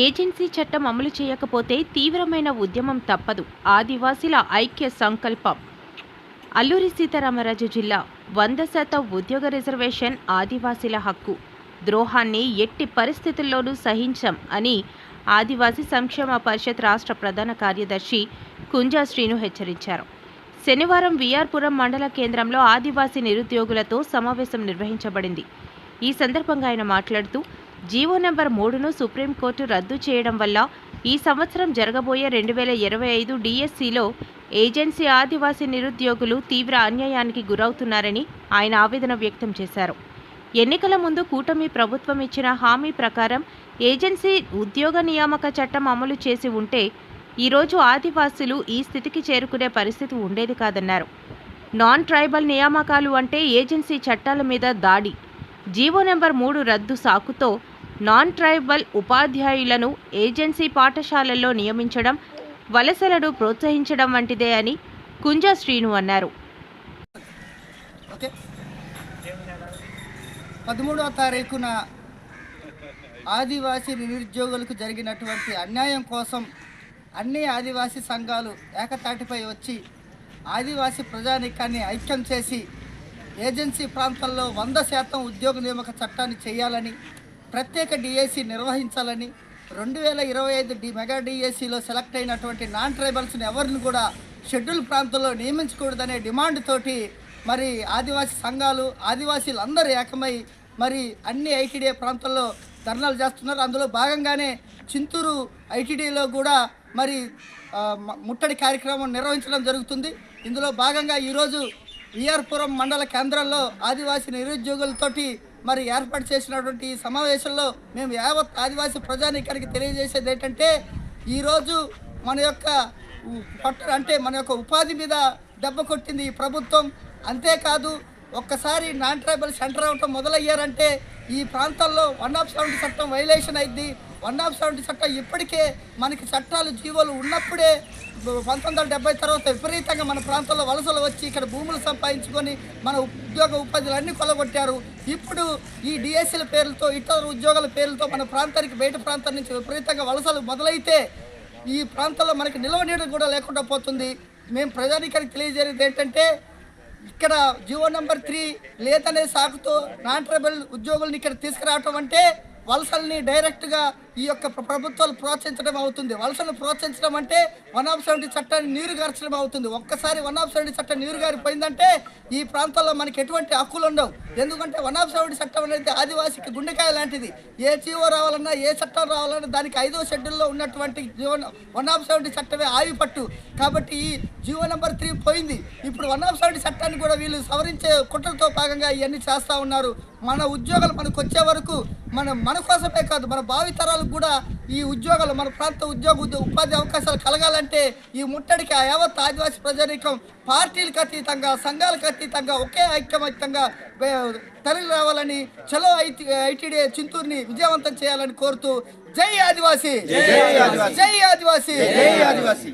Agency చట్టం అమలు చేయకపోతే తీవ్రమైన ఉద్యమం తప్పదు. ఆదివాసీల ఐక్య సంకల్పం. అల్లూరి సీతారామరాజు జిల్లా వంద శాతం ఉద్యోగ రిజర్వేషన్ ఆదివాసీల హక్కు. ద్రోహాన్ని ఎట్టి పరిస్థితుల్లోనూ సహించం అని ఆదివాసీ సంక్షేమ పరిషత్ రాష్ట్ర ప్రధాన కార్యదర్శి కుంజా శ్రీను హెచ్చరించారు. శనివారం విఆర్పురం మండల కేంద్రంలో ఆదివాసీ నిరుద్యోగులతో సమావేశం నిర్వహించబడింది. ఈ సందర్భంగా ఆయన మాట్లాడుతూ జీవో నెంబర్ మూడును సుప్రీంకోర్టు రద్దు చేయడం వల్ల ఈ సంవత్సరం జరగబోయే రెండు వేల ఇరవై ఐదు డిఎస్సిలో ఏజెన్సీ ఆదివాసీ నిరుద్యోగులు తీవ్ర అన్యాయానికి గురవుతున్నారని ఆయన ఆవేదన వ్యక్తం చేశారు. ఎన్నికల ముందు కూటమి ప్రభుత్వం ఇచ్చిన హామీ ప్రకారం ఏజెన్సీ ఉద్యోగ నియామక చట్టం అమలు చేసి ఉంటే ఈరోజు ఆదివాసులు ఈ స్థితికి చేరుకునే పరిస్థితి ఉండేది కాదన్నారు. నాన్ ట్రైబల్ నియామకాలు అంటే ఏజెన్సీ చట్టాల మీద దాడి. జీవో నెంబర్ మూడు రద్దు సాకుతో నాన్ ట్రైబల్ ఉపాధ్యాయులను ఏజెన్సీ పాఠశాలల్లో నియమించడం వలసలను ప్రోత్సహించడం వంటిదే అని కుంజా శ్రీను అన్నారు. ఓకే. పదమూడవ తారీఖున ఆదివాసీ నిరుద్యోగులకు జరిగినటువంటి అన్యాయం కోసం అన్ని ఆదివాసీ సంఘాలు ఏకతాటిపై వచ్చి ఆదివాసీ ప్రజానీకాన్ని ఐక్యం చేసి ఏజెన్సీ ప్రాంతాల్లో వంద శాతం ఉద్యోగ నియామక చట్టాన్ని చేయాలని ప్రత్యేక డిఎస్సి నిర్వహించాలని రెండు వేల ఇరవై ఐదు డి మెగా డిఎస్సిలో సెలెక్ట్ అయినటువంటి నాన్ ట్రైబల్స్ని ఎవరిని కూడా షెడ్యూల్ ప్రాంతంలో నియమించకూడదనే డిమాండ్ తోటి మరి ఆదివాసీ సంఘాలు ఆదివాసీలు అందరూ ఏకమై మరి అన్ని ఐటీడీ ప్రాంతాల్లో ధర్నాలు చేస్తున్నారు. అందులో భాగంగానే చింతూరు ఐటీడీలో కూడా మరి ముట్టడి కార్యక్రమం నిర్వహించడం జరుగుతుంది. ఇందులో భాగంగా ఈరోజు విఆర్పురం మండల కేంద్రంలో ఆదివాసీ నిరుద్యోగులతోటి మరి ఏర్పాటు చేసినటువంటి ఈ సమావేశంలో మేము యావత్ ఆదివాసీ ప్రజానీకానికి తెలియజేసేది ఏంటంటే ఈరోజు మన యొక్క పట్ట అంటే మన యొక్క ఉపాధి మీద దెబ్బ కొట్టింది ఈ ప్రభుత్వం. అంతేకాదు ఒక్కసారి నాన్ ట్రైబల్ సెంటర్ అవటం మొదలయ్యారంటే ఈ ప్రాంతాల్లో వన్ ఆఫ్ సెవెంటీ చట్టం వైలేషన్ అయింది వన్ ఆఫ్ సెవెంటీ చట్టం ఇప్పటికే మనకి చట్టాలు జీవోలు ఉన్నప్పుడే పంతొమ్మిది వందల తర్వాత విపరీతంగా మన ప్రాంతంలో వలసలు వచ్చి ఇక్కడ భూములు సంపాదించుకొని మన ఉద్యోగ ఉపాధులన్నీ కొలగొట్టారు. ఇప్పుడు ఈ డిఎస్సీల పేర్లతో ఇతర ఉద్యోగాల పేర్లతో మన ప్రాంతానికి బయట ప్రాంతం నుంచి విపరీతంగా వలసలు మొదలైతే ఈ ప్రాంతంలో మనకి నిల్వ నీడ కూడా లేకుండా పోతుంది. మేము ప్రజానికానికి తెలియజేయడం ఏంటంటే ఇక్కడ జీవో నెంబర్ త్రీ లేదనే సాకుతో నాన్ ట్రైబల్ ఉద్యోగుల్ని ఇక్కడ తీసుకురావటం అంటే వలసల్ని డైరెక్ట్గా ఈ యొక్క ప్రభుత్వాలు ప్రోత్సహించడం అవుతుంది. వలసను ప్రోత్సహించడం అంటే వన్ ఆఫ్ సెవెంటీ చట్టాన్ని నీరు గార్చడం అవుతుంది. ఒక్కసారి వన్ ఆఫ్ సెవెంటీ చట్టం నీరు గారిపోయిందంటే ఈ ప్రాంతాల్లో మనకి ఎటువంటి హక్కులు ఉండవు. ఎందుకంటే వన్ ఆఫ్ సెవెంటీ చట్టం అనేది ఆదివాసికి గుండెకాయ లాంటిది. ఏ జీవో రావాలన్నా ఏ చట్టం రావాలన్నా దానికి ఐదో షెడ్యూల్లో ఉన్నటువంటి జీవన వన్ ఆఫ్ సెవెంటీ చట్టమే ఆవిపట్టు. కాబట్టి ఈ జీవో నెంబర్ త్రీ పోయింది. ఇప్పుడు వన్ ఆఫ్ సెవెంటీ చట్టాన్ని కూడా వీళ్ళు సవరించే కుట్రతో భాగంగా ఇవన్నీ చేస్తూ ఉన్నారు. మన ఉద్యోగాలు మనకు వచ్చే వరకు మన మన కోసమే కాదు మన భావితరాలకు కూడా ఈ ఉద్యోగాలు మన ప్రాంత ఉద్యోగ ఉద్య- ఉపాధి అవకాశాలు కలగాలంటే ఈ ముట్టడికి ఆ యావత్ ఆదివాసీ ప్రజానీకం పార్టీలకు అతీతంగా సంఘాలకు అతీతంగా ఒకే ఐక్యమత్యంగా తరలి రావాలని చలో ఐటీ ఐటీడీ చింతూరుని విజయవంతం చేయాలని కోరుతూ జై ఆదివాసీ! జై ఆదివాసీ! జై ఆదివాసీ!